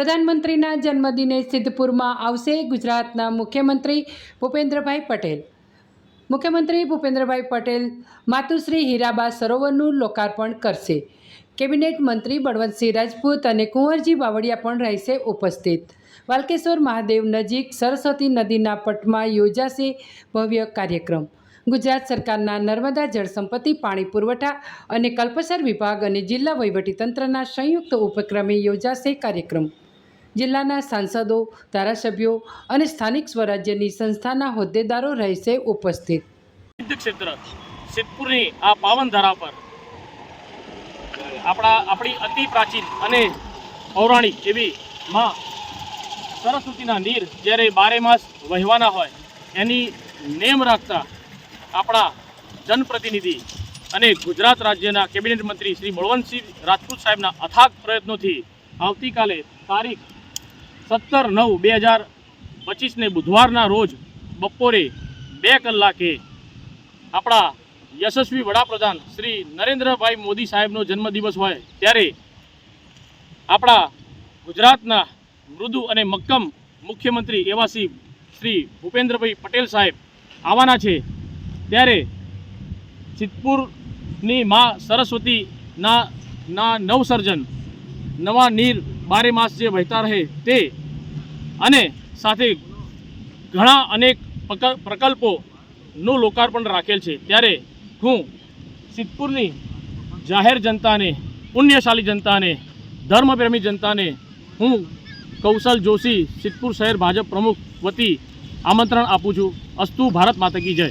પ્રધાનમંત્રીના જન્મદિને સિદ્ધપુરમાં આવશે ગુજરાતના મુખ્યમંત્રી ભૂપેન્દ્રભાઈ પટેલ. મુખ્યમંત્રી ભૂપેન્દ્રભાઈ પટેલ માતુશ્રી હીરાબા સરોવરનું લોકાર્પણ કરશે. કેબિનેટ મંત્રી બળવંતસિંહ રાજપૂત અને કુંવરજી બાવળિયા પણ રહેશે ઉપસ્થિત. વાલકેશ્વર મહાદેવ નજીક સરસ્વતી નદીના પટમાં યોજાશે ભવ્ય કાર્યક્રમ. ગુજરાત સરકારના નર્મદા જળસંપત્તિ પાણી પુરવઠા અને કલ્પસર વિભાગ અને જિલ્લા વહીવટીતંત્રના સંયુક્ત ઉપક્રમે યોજાશે કાર્યક્રમ. જિલ્લાના સાંસદો, ધારાસભ્યો અને સ્થાનિક સ્વરાજ્યની સંસ્થાના હોદ્દેદારો રહેશે ઉપસ્થિત. ક્ષેત્ર, સિદ્ધપુરની આ પાવન ધરા પર આપણા, આપણી અતિ પ્રાચીન અને પૌરાણિક એવી માં સરસ્વતીના નીર જ્યારે બારે માસ વહેવાના હોય, એની નેમ રાખતા આપણા જનપ્રતિનિધિ અને ગુજરાત રાજ્યના કેબિનેટ મંત્રી શ્રી બળવંતસિંહ રાજપૂત સાહેબના અથાગ પ્રયત્નોથી આવતીકાલે તારીખ સત્તર નવ બે હજાર પચીસને બુધવારના રોજ બપોરે બે કલાકે આપણા યશસ્વી વડાપ્રધાન શ્રી નરેન્દ્રભાઈ મોદી સાહેબનો જન્મદિવસ હોય ત્યારે આપણા ગુજરાતના મૃદુ અને મક્કમ મુખ્યમંત્રી એવા શ્રી ભૂપેન્દ્રભાઈ પટેલ સાહેબ આવવાના છે ત્યારે સિદ્ધપુરની મા સરસ્વતીના ના નવસર્જન, નવા નીર બારે માસ જે વહેતા રહે તે અને સાથે ઘણા અનેક પ્રકલ્પોનું લોકાર્પણ રાખેલ છે. ત્યારે હું સિદ્ધપુરની જાહેર જનતાને, પુણ્યશાળી જનતાને, ધર્મપ્રેમી જનતાને, હું કૌશલ જોશી, સિદ્ધપુર શહેર ભાજપ પ્રમુખ વતી આમંત્રણ આપું છું. અસ્તુ ભારત માતા કી જય.